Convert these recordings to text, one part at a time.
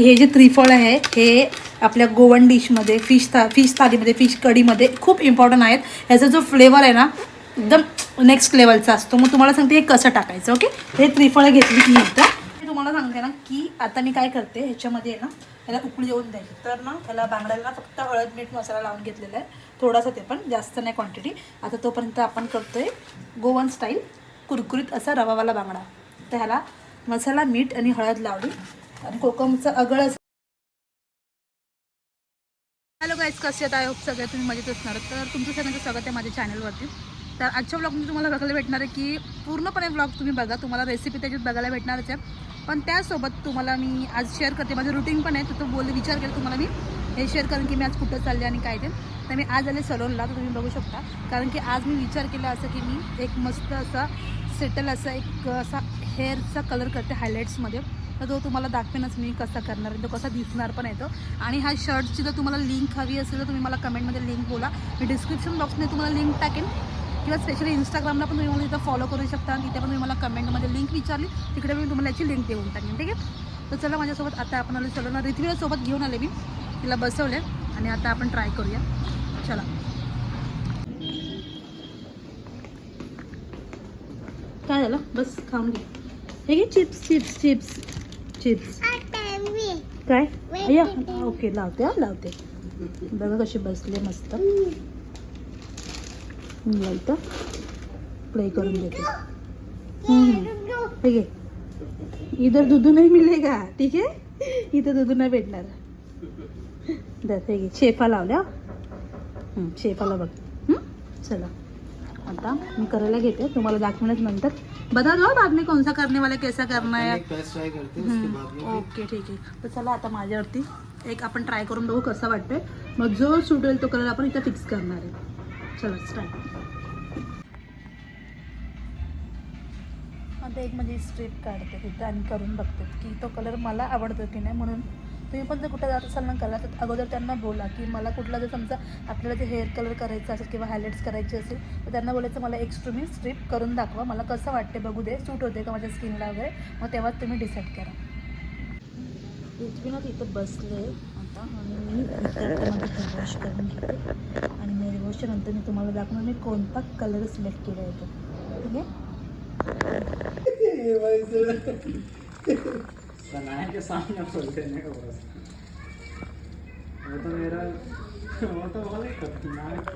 हे जे त्रिफळ आहे हे आपल्या गोवन डिशमध्ये फिश था फिश थालीमध्ये फिश कढीमध्ये खूप इम्पॉर्टंट आहेत. ह्याचा जो फ्लेवर आहे ना एकदम नेक्स्ट लेवलचा असतो. मग तुम्हाला सांगते हे कसं टाकायचं ओके हे त्रिफळं घेतली की नंतर मी तुम्हाला सांगते ना की आता मी काय करते ह्याच्यामध्ये आहे ना ह्याला उकळी येऊन द्यायची. तर ना ह्याला बांगड्याला ना फक्त हळद मीठ मसाला लावून घेतलेला आहे. थोडासा ते पण जास्त नाही क्वांटिटी आता तोपर्यंत आपण करतोय गोवन स्टाईल कुरकुरीत असा रवावाला बांगडा. तर ह्याला मसाला मीठ आणि हळद लावली आणि कोकमचं अगळ हॅलो गाईज कसे आहेत? आय होप सगळे तुम्ही मजेत असणार तर तुमचं सगळ्यांचं स्वागत आहे माझ्या चॅनलवरती तर आजच्या ब्लॉगमध्ये तुम्हाला बघायला भेटणार आहे की पूर्णपणे ब्लॉग तुम्ही बघा. तुम्हाला रेसिपी त्याच्यात बघायला भेटणारच आहे. पण त्यासोबत तुम्हाला मी आज शेअर करते. माझं रुटीन पण आहे. तर तो बोल विचार केला तुम्हाला मी. हे शेअर करेन की मी आज कुठं चालले आणि काय ते. तर मी आज आले सलोनला तर तुम्ही बघू शकता. कारण की आज मी विचार केला असं की मी एक मस्त असा सेटल असा एक असा हेअरचा कलर करते हायलाईट्समध्ये तर तो तुम्हाला दाखवेनच मी कसा करणार आहे तो कसा दिसणार पण येतो आणि ह्या शर्टची जर तुम्हाला लिंक हवी असेल तर तुम्ही मला कमेंटमध्ये लिंक बोला. मी डिस्क्रिप्शन बॉक्समध्ये तुम्हाला लिंक टाकेन. किंवा स्पेशली इंस्टाग्रामला पण तुम्ही मला तिथं फॉलो करू शकता. तिथे पण तुम्ही मला कमेंटमध्ये लिंक विचारली. तिकडे मी तुम्हाला याची लिंक देऊन टाकेन ठीक आहे? तर चला माझ्यासोबत आता आपण आलो चलो ना. रिथवीला सोबत घेऊन आले मी. तिला बसवले आणि आता आपण ट्राय करूया. चला. काय झालं? बस खाऊन घे. हे घे चिप्स चिप्स चिप्स. चिप्स. काय? अय्या ओके लावते हा लावते. बघा कसे बसले मस्त. लावतं. प्ले करून देते. हम्म. हे घे. इधर दूध नाही मिळेगा ठीक आहे? इथं दूध नाही भेटणार दर शेफा लावल्या. शेफाला बघ? चला. आता मी करायला घेते तुम्हाला दाखवण्यात नंतर. बता दो बाद में कौन सा करने वाला कैसा करना है ओके ठीक आहे. तर चला आता माझ्यावरती एक आपण ट्राय करून बघू कसा वाटतोय. मग जो सूट होईल तो कलर आपण इथं फिक्स करणार आहे. चला स्टार्ट आता एक म्हणजे स्ट्रीप काढते तिथं आणि करून बघते की तो कलर मला आवडतो की नाही म्हणून तुम्ही पण जर कुठं जात असाल ना कला तर अगोदर त्यांना बोला की मला कुठला जर समजा आपल्याला ते हेअर कलर करायचं असेल किंवा हायलाईट्स करायचे असेल तर त्यांना बोलायचं मला एक तुम्ही स्ट्रीप करून दाखवा मला कसं वाटते बघू दे सूट होते का माझ्या स्किनला वगैरे मग तेव्हाच तुम्ही डिसाईड करा. पृथ्वी ना तिथं बसले आता आणि मी वॉश करून घेते. आणि हेअर वॉशच्या नंतर मी तुम्हाला दाखवणार मी कोणता कलर सिलेक्ट केला आहे तो. ठीक आहे? बनाए के सामने बोल देने का बस वो तो मेरा वो तो बहुत खतरनाक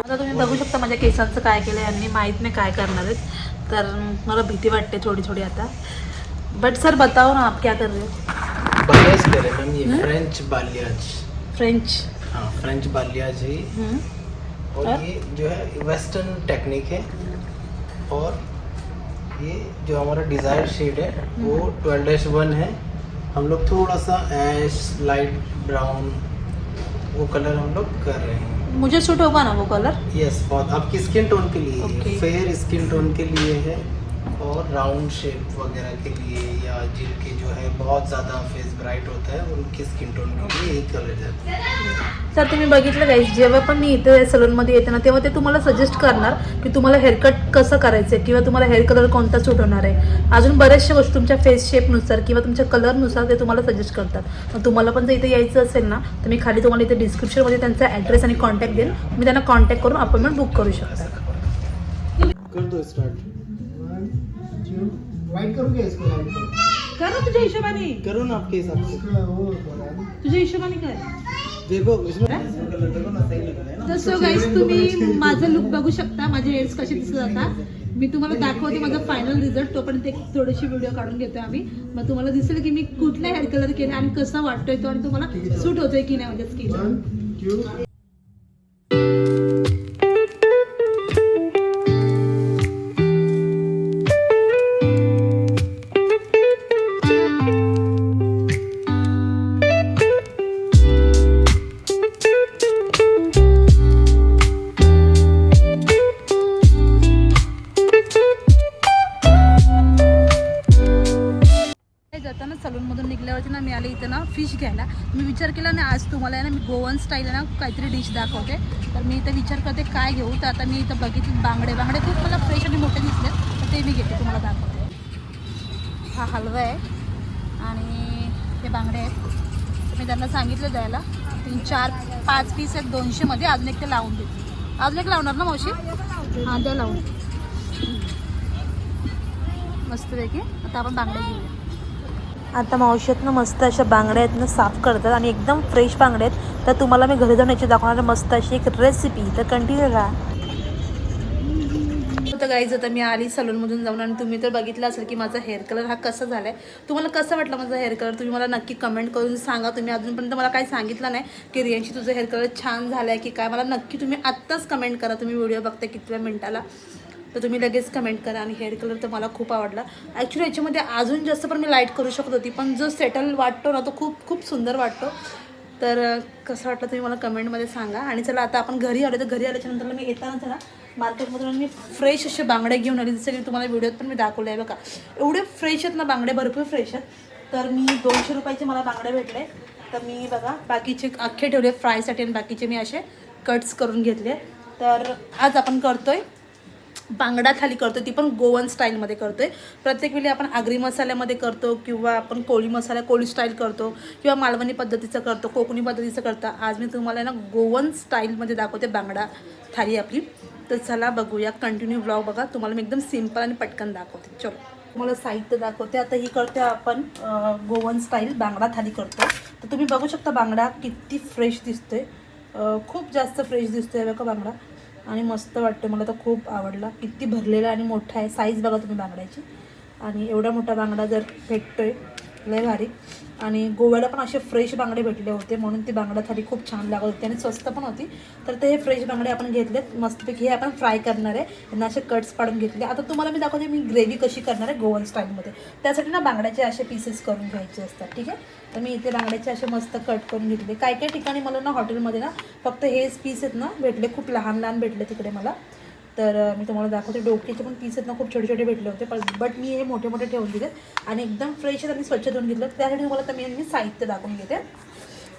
आता तुम्ही बघू शकता माझ्या केसांचं काय केलं यांनी माहीत नाही काय करणार आहेत तर मला भीती वाटते थोडी थोडी आता बट सर बताओ ना आप क्या कर रहे हो फ्रेंच बालियाज फ्रेंच हाँ फ्रेंच बालियाज है और? ये जो है वेस्टर्न टेक्निक है और ये जो हमारा डिज़ायर शेड है वो ट्वेल्व डैश वन है। हम लोग थोड़ा सा ऐश लाइट ब्राउन वो कलर हम लोग कर रहे हैं। मुझे सूट होगा ना वो कलर यस yes, बहुत। आपकी स्किन टोन के लिए? Okay. फेयर स्किन टोन के लिए है। और राउंड शेप वगैरह के लिए या जिनके जो है बहुत ज़्यादा फेस ब्राइट होता है उनकी स्किन टोन के लिए यही कलर है। सर तुम्ही बघितलं गाईस जेव्हा पण मी इथे सलूनमध्ये येते ना तेव्हा ते तुम्हाला सजेस्ट करणार की तुम्हाला हेअरकट कसं करायचं आहे किंवा तुम्हाला हेअर कलर कोणता सूट होणार आहे. अजून बऱ्याचशा गोष्टी तुमच्या फेस शेपनुसार किंवा तुमच्या कलरनुसार ते तुम्हाला सजेस्ट करतात. मग तुम्हाला पण जर इथे यायचं असेल ना तर मी खाली तुम्हाला इथे डिस्क्रिप्शनमध्ये त्यांचा ॲड्रेस आणि कॉन्टॅक्ट देईन. तुम्ही त्यांना कॉन्टॅक्ट करून अपॉइंटमेंट बुक करू शकता. कर दो स्टार्ट वाइट करूँ इसको लाइट कर तुझ्या हिशोबाने. करो ना आपके हिसाब से. तुझ्या हिशोबाने कर. देखो इसमें कलर देखो ना सही लग रहा है ना. तर सो गाईस तुम्ही माझं लुक बघू शकता. माझे हेअर्स कसे दिसत जातात मी तुम्हाला दाखवते माझा फायनल रिझल्ट तोपर्यंत एक थोडीशी व्हिडिओ काढून घेतो आम्ही. मग तुम्हाला दिसेल की मी कुठला हेअर कलर केला आणि कसा वाटतोय तो आणि तुम्हाला सूट होतोय की नाही माझ्या स्किन स्टाईल आहे ना काहीतरी डिश दाखवते. तर मी इथं विचार करते काय घेऊ? तर आता मी इथं बघितले बांगडे. बांगडे खूप मला फ्रेश आणि मोठे दिसले तर ते मी घेते तुम्हाला दाखवते. हा हलवा आहे. आणि बांगडे आहेत. मी त्यांना सांगितलं द्यायला तीन चार पाच पीस आहेत दोनशेमध्ये अजून एक ते लावून देते. अजून एक लावणार ना मावशी? हां द्या लावून. मस्तपैकी आता आपण बांगड्या घेऊया. आता मावशीतनं मस्त अशा बांगड्या आहेत ना साफ करतात आणि एकदम फ्रेश बांगड्या आहेत. तर तुम्हाला मी घरी जाऊन याची दाखवणार मस्त अशी एक रेसिपी तर कंटिन्यू राहा. तर गाईज आता मी आली सलूनमधून जाऊन आणि तुम्ही तर बघितलं असेल की माझा हेअर कलर हा कसा झाला आहे तुम्हाला कसं वाटलं माझा हेअर कलर तुम्ही मला नक्की कमेंट करून सांगा. तुम्ही अजूनपर्यंत मला काही सांगितलं नाही की रियांशी तुझं हेअर कलर छान झालं आहे की काय. मला नक्की तुम्ही आत्ताच कमेंट करा. तुम्ही व्हिडिओ बघता कितव्या मिनटाला. तर तुम्ही लगेच कमेंट करा आणि हेअर कलर तर मला खूप आवडला. ॲक्च्युली याच्यामध्ये अजून जास्त पण मी लाइट करू शकत होती पण जो सेटल वाटतो ना तो खूप खूप सुंदर वाटतो. तर कसं वाटलं तुम्ही मला कमेंटमध्ये सांगा. आणि चला आता आपण घरी आलो तर घरी आल्याच्यानंतर मी येतानाच ना मार्केटमधून मी फ्रेश असे बांगडे घेऊन आले. जसं की तुम्हाला व्हिडिओत पण मी दाखवले आहे बघा. एवढे फ्रेश आहेत ना बांगडे भरपूर फ्रेश आहेत. तर मी दोनशे रुपयाचे मला बांगडे भेटले. तर मी बघा बाकीचे अख्खे ठेवले फ्रायसाठी आणि बाकीचे मी असे कट्स करून घेतले. तर आज आपण करतोय बांगडा थाली करतो ती पण गोवन स्टाईलमध्ये करतो आहे प्रत्येक वेळी आपण आगरी मसाल्यामध्ये करतो किंवा आपण कोळी मसाला कोळी स्टाईल करतो किंवा मालवणी पद्धतीचं करतो कोकणी पद्धतीचं करतं. आज मी तुम्हाला ना गोवन स्टाईलमध्ये दाखवते बांगडा थाली आपली. तर चला बघूया कंटिन्यू ब्लॉग बघा. तुम्हाला मी एकदम सिंपल आणि पटकन दाखवते. चलो तुम्हाला साहित्य दाखवते. आता ही करते आपण गोवन स्टाईल बांगडा थाली करतो तर तुम्ही बघू शकता बांगडा किती फ्रेश दिसतोय. खूप जास्त फ्रेश दिसतोय बघा बांगडा. आणि मस्त वाटतं. मला तर खूप आवडला. किती भरलेला आणि मोठा आहे. साईज बघा तुम्ही बांगड्याची. आणि एवढा मोठा बांगडा जर भेटतो आहे लय भारी. आणि गोव्याला पण असे फ्रेश बांगडे भेटले होते म्हणून ती बांगडा थाली खूप छान लागत होती आणि स्वस्त पण होती. तर ते हे फ्रेश बांगडे आपण घेतलेत मस्तपैकी हे आपण फ्राय करणार आहे. यांना असे कट्स पाडून घेतले. आता तुम्हाला मी दाखवते मी ग्रेव्ही कशी करणार आहे गोवन स्टाईलमध्ये त्यासाठी ना बांगड्याचे असे पीसेस करून घ्यायचे असतात ठीक आहे? तर मी इथे बांगड्याचे असे मस्त कट करून घेतले. काय काय ठिकाणी मला ना हॉटेलमध्ये ना फक्त हेच पीस आहेत ना भेटले खूप लहान लहान भेटले तिकडे मला. तर मी तुम्हाला दाखवते. डोक्याचे पण पीस आहेत ना खूप छोटे छोटे भेटले होते. पण बट मी हे मोठे मोठे ठेवून दिले आणि एकदम फ्रेश आहेत आणि स्वच्छ धुवून घेतलं त्यासाठी तुम्हाला तर मी मी साहित्य दाखवून घेते.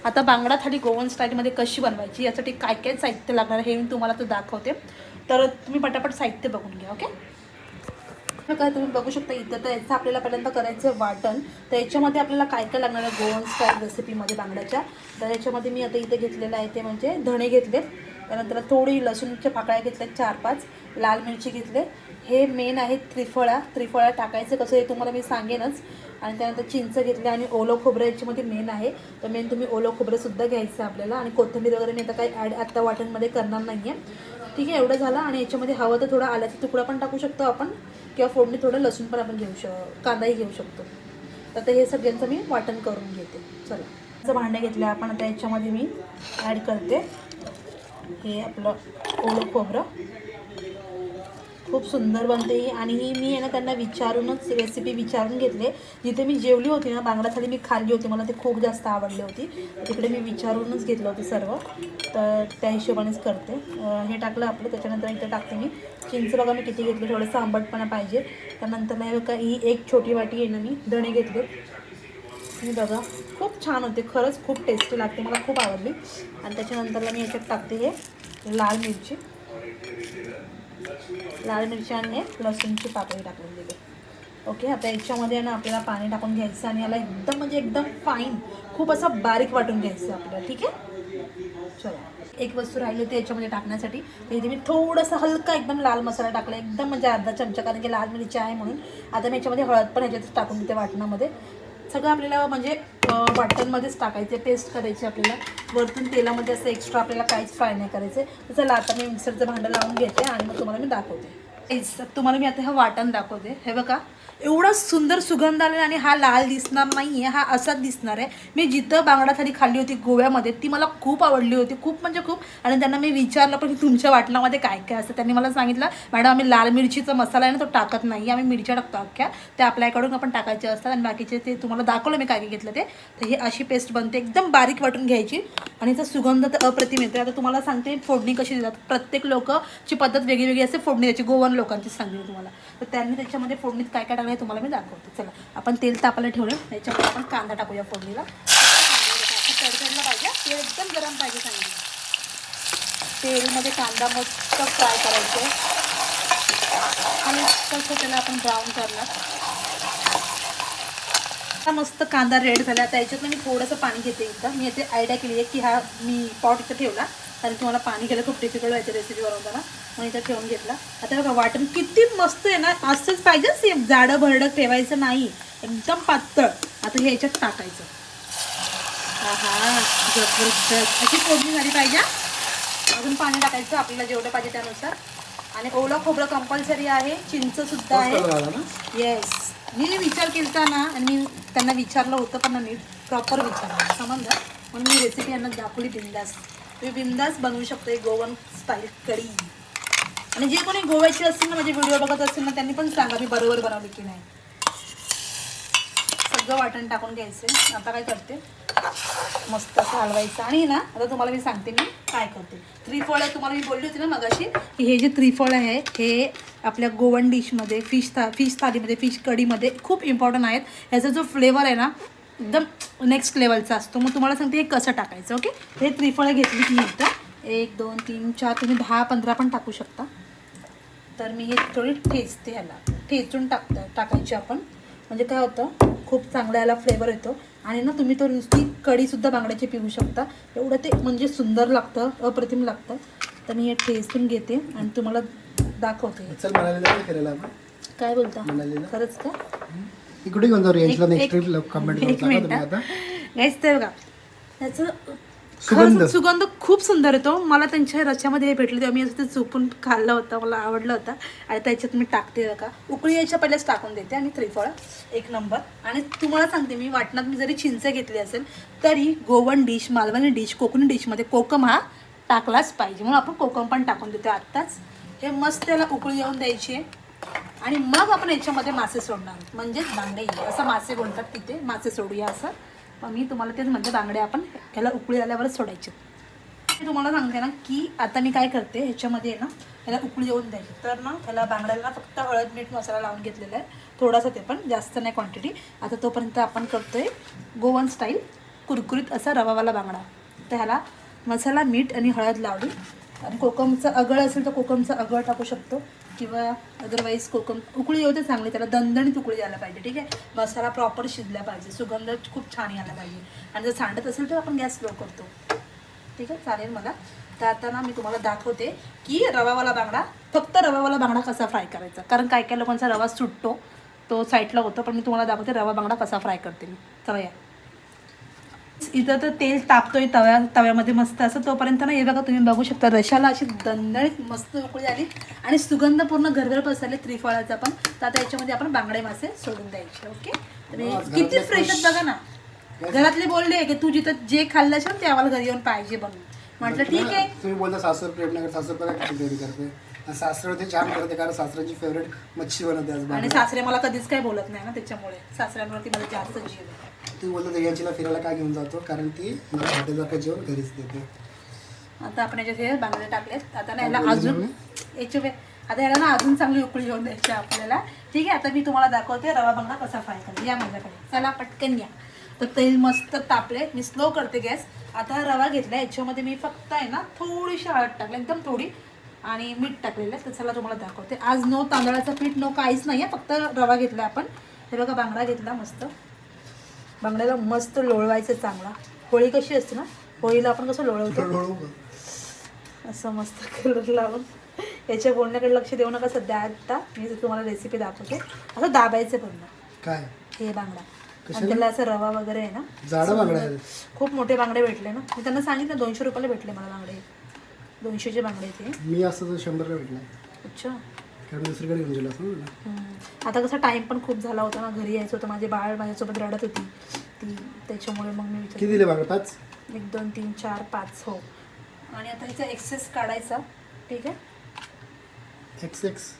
आता बांगडा थाली गोवन स्टाईलमध्ये कशी बनवायची यासाठी काय काय साहित्य लागणार हे मी तुम्हाला तो दाखवते. तर तुम्ही पटापट साहित्य बघून घ्या ओके काय तुम्ही बघू शकता इथं तर याचं आपल्याला पहिल्यांदा करायचं आहे वाटण. तर याच्यामध्ये आपल्याला काय काय लागणार आहे? गोवन स्टाईल रेसिपीमध्ये बांगड्याच्या. तर याच्यामध्ये मी आता इथे घेतलेलं आहे ते म्हणजे धणे घेतलेत. त्यानंतर थोडी लसूणच्या फाकळ्या घेतल्या चार पाच. लाल मिरची घेतले. हे मेन आहे त्रिफळा. त्रिफळा टाकायचं कसं हे तुम्हाला मी सांगेनच. आणि त्यानंतर चिंच घेतले आणि ओलं खोबरं याच्यामध्ये मेन आहे. तर मेन तुम्ही ओलं खोबरंसुद्धा घ्यायचं आहे आपल्याला. आणि कोथिंबीर वगैरे मी आता काही ॲड आत्ता वाटणमध्ये करणार नाही आहे ठीक आहे एवढं झालं. आणि याच्यामध्ये हवं तर थोडा आल्याचा तुकडा पण टाकू शकतो आपण. किंवा फोडणी थोडं लसूण पण आपण घेऊ शक कांदाही घेऊ शकतो. तर ते हे सगळ्यांचं मी वाटण करून घेते. चला. असं भांडे घेतले आपण आता याच्यामध्ये मी ॲड करते. हे आपलं ओलं खोबरं. खूप सुंदर बनते ही. आणि ही मी आहे ना त्यांना विचारूनच रेसिपी विचारून घेतले. जिथे मी जेवली होती ना बांगडा थाली मी खाल्ली होती. मला ते खूप जास्त आवडली होती. तिकडे मी विचारूनच घेतलं होतं सर्व. तर त्या हिशोबानेच करते. हे टाकलं आपलं. त्याच्यानंतर इथं टाकते मी. चिंच बघा मी किती घेतली. थोडंसं आंबटपणा पाहिजे. त्यानंतर नाही का ही एक छोटी वाटी आहे ना मी धणे घेतले. मी बघा खूप छान होते. खरंच खूप टेस्टी लागते मला खूप आवडली. आणि त्याच्यानंतरला मी याच्यात टाकते हे लाल मिरची. लाल मिरची आणि हे लसूणची पाकळी टाकून दिली. ओके आता याच्यामध्ये ना आपल्याला पाणी टाकून घ्यायचं आणि याला एकदम म्हणजे एकदम फाईन खूप असं बारीक वाटून घ्यायचं आपल्याला ठीक आहे? चला. एक वस्तू राहिली होती याच्यामध्ये टाकण्यासाठी. तर इथे मी थोडंसं हलका एकदम लाल मसाला टाकला. एकदम म्हणजे अर्धा चमचा कारण की लाल मिरची आहे म्हणून. आता मी याच्यामध्ये हळद पण ह्याच्यात टाकून देते वाटणामध्ये. सगळं आपल्याला म्हणजे वाटणमध्येच टाकायचे पेस्ट करायची आपल्याला. वरतून तेलामध्ये असं एक्स्ट्रा आपल्याला काहीच फ्राय नाही करायचं. तर चला आता मी मिक्सरचं भांडं लावून घेते आणि मग तुम्हाला मी दाखवते. तुम्हाला मी आता हे वाटण दाखवते. हे बघा एवढा सुंदर सुगंध आलेला आणि हा लाल दिसणार नाही आहे हा असाच दिसणार आहे. मी जिथं बांगडा थाली खाल्ली होती गोव्यामध्ये ती मला खूप आवडली होती खूप म्हणजे खूप. आणि त्यांना मी विचारलं पण की तुमच्या वाटणामध्ये काय काय असतं? त्यांनी मला सांगितलं मॅडम आम्ही लाल मिरचीचा मसाला आहे ना तो टाकत नाही. आम्ही मिरच्या टाकतो अख्ख्या. त्या आपल्याकडून आपण टाकायचे असतात आणि बाकीचे ते तुम्हाला दाखवलं मी काय काय घेतलं ते. तर ही अशी पेस्ट बनते एकदम बारीक वाटून घ्यायची. आणि त्याचा सुगंध तर अप्रतिम येतो आता तुम्हाला सांगते फोडणी कशी देतात. प्रत्येक लोकची पद्धत वेगळी वेगळी असते फोडणी द्यायची. गोवन लोकांची सांगितली तुम्हाला. तर त्यांनी त्याच्यामध्ये फोडणीत काय काय टाकलं आहे तुम्हाला मी दाखवते. चला आपण तेल तापायला ठेवलं. त्याच्यामध्ये आपण कांदा टाकूया फोडणीला. तडतडला पाहिजे. तेल एकदम गरम पाहिजे चांगलं. तेलमध्ये कांदा मस्त फ्राय करायचे आणि कसं त्याला आपण ब्राऊन करणार. असा मस्त कांदा रेड झाला. आता याच्यात मी थोडंसं पाणी घेते इथं. मी याची आयडिया केली आहे की हा मी पॉट इथं ठेवला. कारण की मला पाणी घ्यायला खूप डिफिकल्ट व्हायचं रेसिपी बनवताना. म्हणून इथं ठेवून घेतला. आता बघा वाटण किती मस्त आहे ना. असंच पाहिजे सेम जाडं भरडं ठेवायचं नाही. एकदम पातळ. आता हे याच्यात टाकायचं. हा जबरदस्त. अशी फोडणी झाली पाहिजे. अजून पाणी टाकायचं आपल्याला जेवढं पाहिजे त्यानुसार. आणि ओलं खोबरं कंपल्सरी आहे. चिंच सुद्धा आहे. येस मी विचार केला ना आणि मी त्यांना विचारलं होतं पण मी नीट प्रॉपर विचारलं. समजलं? म्हणून मी रेसिपी यांना दाखवली बिंदास. तुम्ही बिंदास बनवू शकतो गोवन स्टाईल कढी. आणि जे कोणी गोव्याचे असतील ना म्हणजे माझे व्हिडिओ बघत असतील ना त्यांनी पण सांगा मी बरोबर बनवली की नाही. सगळं वाटण टाकून घ्यायचं आता काय करते? मस्त असं हलवायचं आणि ना आता तुम्हाला मी सांगते मी काय करते. त्रिफळ तुम्हाला मी बोलली होती ना मगाशी की हे जे त्रिफळ आहे हे आपल्या गोवन डिशमध्ये फिश था फिश थालीमध्ये फिश कढीमध्ये खूप इम्पॉर्टंट आहेत. ह्याचा जो फ्लेवर आहे ना एकदम नेक्स्ट लेवलचा असतो. मग तुम्हाला सांगते हे कसं टाकायचं ओके हे त्रिफळं घेतली की एक दोन तीन चार तुम्ही दहा पंधरा पण टाकू शकता. तर मी हे थोडी ठेचते ह्याला. ठेचून टाकतं टाकायची आपण. म्हणजे काय होतं खूप चांगला याला फ्लेवर येतो. आणि ना तुम्ही तो नुसती कढीसुद्धा बांगड्याची पिऊ शकता. एवढं ते म्हणजे सुंदर लागतं अप्रतिम लागतं. तर मी हे ठेचून घेते आणि तुम्हाला दाखवते. काय बोलता? खरंच का? इकडे घेऊन जाऊ रेंजला एक- नेक्स्ट एक- ट्रिप कमेंट करून गाईस ते बघा. त्याचं सुगंध. सुगंध खूप सुंदर येतो. मला त्यांच्या रच्यामध्ये हे भेटले तेव्हा मी असं ते चुकून खाल्लं होतं. मला आवडलं होतं. आणि त्याच्यात मी टाकते का उकळी यायच्या पहिलेच टाकून देते आणि त्रिफळ एक नंबर. आणि तुम्हाला सांगते मी वाटणात मी जरी चिंच घेतली असेल तरी गोवन डिश मालवणी डिश कोकणी डिशमध्ये कोकम हा टाकलाच पाहिजे. म्हणून आपण कोकम पण टाकून देतो आत्ताच. हे मस्त त्याला उकळी येऊन द्यायची. आहे आणि मग आपण याच्यामध्ये मासे सोडणार. म्हणजेच बांगडे. असं मासे बोलतात तिथे. मासे सोडूया असं. मग मी तुम्हाला तेच म्हणते बांगडे आपण ह्याला उकळी आल्यावरच सोडायचे. मी तुम्हाला सांगते ना की आता मी काय करते ह्याच्यामध्ये ना ह्याला उकळी येऊन द्यायची. तर ना ह्याला बांगड्याला ना फक्त हळद मीठ मसाला लावून घेतलेला आहे. थोडासा ते पण जास्त नाही क्वांटिटी आता तोपर्यंत आपण करतोय गोवन स्टाईल कुरकुरीत असा रवावाला बांगडा. तर ह्याला मसाला मीठ आणि हळद लावली आणि कोकमचं अगळ असेल तर कोकमचं अगळ टाकू शकतो. किंवा अदरवाईज कोकम उकळी येऊ ते चांगली त्याला दणदणीत उकळी यायला पाहिजे ठीक आहे? मसाला प्रॉपर शिजला पाहिजे सुगंध खूप छान यायला पाहिजे. आणि जर सांडत असेल तर आपण गॅस स्लो करतो. ठीक आहे? चालेल मला. तर आता ना मी तुम्हाला दाखवते की रवावाला बांगडा फक्त रवावाला बांगडा कसा फ्राय करायचा? कारण काय काय लोकांचा रवा सुटतो तो साईडला होतो पण मी तुम्हाला दाखवते रवा बांगडा कसा फ्राय करते मी. चला या. इथं तर तेल तापतोय तव्या तव्यामध्ये मस्त असं तोपर्यंत ना हे बघा तुम्ही बघू शकता रशाला अशी दणदणीत मस्त उकळी आली आणि सुगंध पूर्ण घरभर पसरले त्रिफळाचा पण. तर आता याच्यामध्ये आपण बांगडे मासे सोडून द्यायचे ओके? किती फ्रेश आहेत. बघा ना. घरातले बोलले की तू जिथं जे खाल्लं असेल ते आम्हाला घरी येऊन पाहिजे बनवून म्हटलं ठीक आहे. तुम्ही बोलता सासर प्रेमनगर सासर बघा तयारी करते? सासर ते छान करते कारण सासऱ्याची फेवरेट मच्छी बनवते आणि. सासरे मला कधीच काही बोलत नाही ना त्याच्यामुळे. सासऱ्यांवरती मला जास्त जीव ती बोलतो दह्याचीला फिरायला काय घेऊन जातो? कारण ती मला हॉटेलसारखं जेवण घरीच देते. आता आपण याच्यात हे बांगडे टाकलेत. आता ना याला अजून याच्या वे- आता याला ना अजून चांगली उकळी घेऊन द्यायची आपल्याला. ठीक आहे आता मी तुम्हाला दाखवते रवा बांगडा कसा फ्राय करायचा या माझ्याकडे. चला पटकन या. तर तेल मस्त तापले. मी स्लो करते गॅस. आता रवा घेतला. याच्यामध्ये मी फक्त आहे ना थोडीशी हळद टाकली. एकदम थोडी. आणि मीठ टाकलेलं आहे. तर चला तुम्हाला दाखवते. आज नो तांदळाचं पीठ नो काहीच नाही आहे फक्त रवा घेतला आपण. हे बघा बांगडा घेतला मस्त. बांगड्याला मस्त लोळवायचं चांगला. होळी कशी असते ना? होळीला आपण कसं लोळवतो. असं मस्त कलर लावून. याच्या बोलण्याकडे लक्ष देऊ नका सध्या आता मी तुम्हाला रेसिपी दाखवते. असं दाबायचं पूर्ण. काय? हे बांगडा? आणि त्याला असं रवा वगैरे आहे ना? खूप मोठे बांगडे भेटले ना? मी त्यांना सांगितलं दोनशे रुपयाला भेटले मला बांगडे दोनशेचे बांगडे ते मी असं शंभरला भेटला. अच्छा. कारण दुसरीकडे घेऊन गेलो असं. आता कसं टाइम पण खूप झाला होता ना घरी यायचं होतं माझे बाळ माझ्यासोबत रडत होती. ती त्याच्यामुळे मग मी किती विचार दिले बांगडा पाच? एक दोन तीन चार पाच हो. आणि आता ह्याचा एक्सेस काढायचा ठीक आहे? एक्स एक्स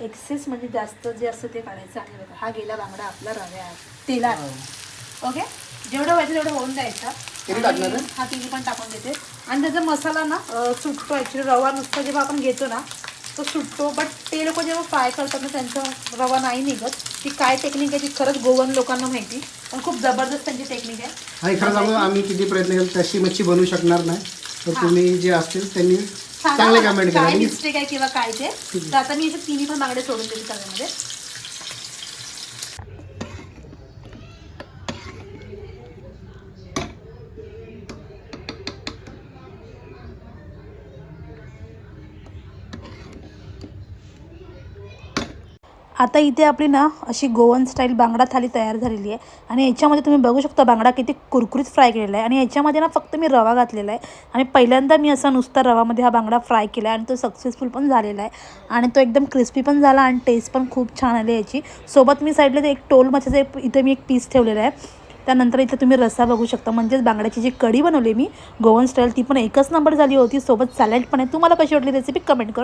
एक्सेस म्हणजे जास्त जे असतं ते काढायचं आणि बघा. हा गेला बांगडा आपला रव्यात तेलात. ओके? जेवढं व्हायचं तेवढं होऊन द्यायचं हा तिन्ही पण टाकून देते. आणि त्याचा मसाला ना सुटतो ॲक्च्युली रवा नुसता जेव्हा आपण घेतो ना तो सुटतो बट ते लोक जेव्हा फ्राय करतात ना त्यांचा रवा नाही निघत. ती काय टेक्निक आहे ती खरंच गोवन लोकांना माहिती. पण खूप जबरदस्त त्यांची टेक्निक आहे. खरं सांगू आम्ही किती प्रयत्न केले तशी मच्छी बनवू शकणार नाही. तर तुम्ही जे असतील त्यांनी चांगले कमेंट करा. मिस्टेक आहे किंवा काय ते? तर आता मी तिन्ही पण बांगडे सोडून देते तव्यामध्ये आता इथे आपली ना अशी गोवन स्टाईल बांगडा थाली तयार झालेली आहे. आणि याच्यामध्ये तुम्ही बघू शकता बांगडा किती कुरकुरीत फ्राय केलेला आहे. आणि याच्यामध्ये ना फक्त मी रवा घातलेला आहे. आणि पहिल्यांदा मी असा नुसता रवामध्ये हा बांगडा फ्राय केला आहे आणि तो सक्सेसफुल पण झालेला आहे. आणि तो एकदम क्रिस्पी पण झाला आणि टेस्ट पण खूप छान आली याची. सोबत मी साईडला ते एक टोल मच्छाचं एक इथे मी एक पीस ठेवलेला आहे. त्यानंतर इथे तुम्ही रस्सा बघू शकता. म्हणजेच बांगड्याची जी कढी बनवली मी गोवन स्टाईल ती पण एकच नंबर झाली होती. सोबत सॅलड पण आहे. तुम्हाला कशी वाटली रेसिपी कमेंट करा